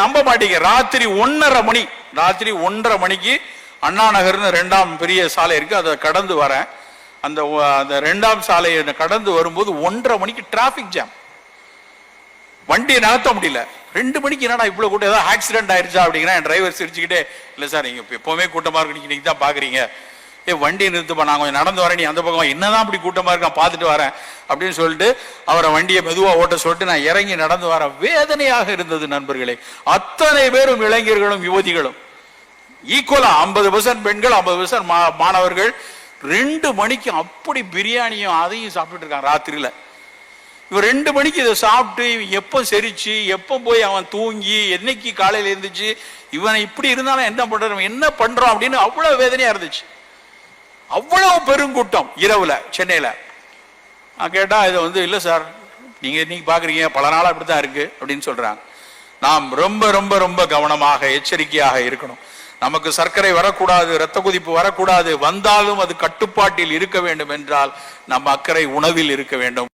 நம்ப மாட்டீங்க. ராத்திரி ஒன்னரை மணி ராத்திரி ஒன்றரை மணிக்கு அண்ணா நகர்னு ரெண்டாம் பெரிய சாலை இருக்கு அதை கடந்து வரேன். அந்த அந்த ரெண்டாம் சாலையை கடந்து வரும்போது ஒன்றரை மணிக்கு டிராபிக் ஜாம் வண்டியை நகர்த்த முடியல. ரெண்டு மணிக்கு என்னடா இவ்வளவு கூட்டம்? ஏதாவது ஆக்சிடென்ட் ஆயிருச்சா அப்படிங்கிறேன். டிரைவர் சிரிச்சுக்கிட்டே இல்லை சார் நீங்க எப்போவுமே எப்பவுமே கூட்டமா இருக்கு நீங்க தான் பாக்குறீங்க. ஏ வண்டியை நிறுத்துப்பா நான் கொஞ்சம் நடந்து வரேன் நீ அந்த பக்கம் என்னதான் அப்படி கூட்டமா இருக்கான் பார்த்துட்டு வரேன் அப்படின்னு சொல்லிட்டு அவரை வண்டியை மெதுவா ஓட்ட சொல்லிட்டு நான் இறங்கி நடந்து வரேன் வேதனையாக இருந்தது நண்பர்களே. அத்தனை பேரும் இளைஞர்களும் யுவதிகளும். ஈக்குவலா ஐம்பது பெர்சன்ட் பெண்கள் ஐம்பது பெர்சன்ட் மாணவர்கள். ரெண்டு மணிக்கு அப்படி பிரியாணியும் அதையும் சாப்பிட்டுட்டு இருக்கான் ராத்திரியில. இவன் ரெண்டு மணிக்கு இதை சாப்பிட்டு இவன் எப்போ செரிச்சு எப்போ போய் அவன் தூங்கி என்னைக்கு காலையில இருந்துச்சு இவனை இப்படி இருந்தாலும் என்ன பண்றான் என்ன பண்றான் அப்படின்னு அவ்வளவு வேதனையா இருந்துச்சு. அவ்வளவு பெருங்கூட்டம் இரவுல சென்னையில. நான் கேட்டா இது வந்து இல்லை சார். நீங்க இன்னைக்கு பாக்குறீங்க. பல நாளா அப்படித்தான் இருக்கு அப்படின்னு சொல்றாங்க. நாம் ரொம்ப ரொம்ப ரொம்ப கவனமாக எச்சரிக்கையாக இருக்கணும். நமக்கு சர்க்கரை வரக்கூடாது இரத்த குதிப்பு வரக்கூடாது. வந்தாலும் அது கட்டுப்பாட்டில் இருக்க வேண்டும் என்றால் நம்ம அக்கறை உணவில் இருக்க வேண்டும்.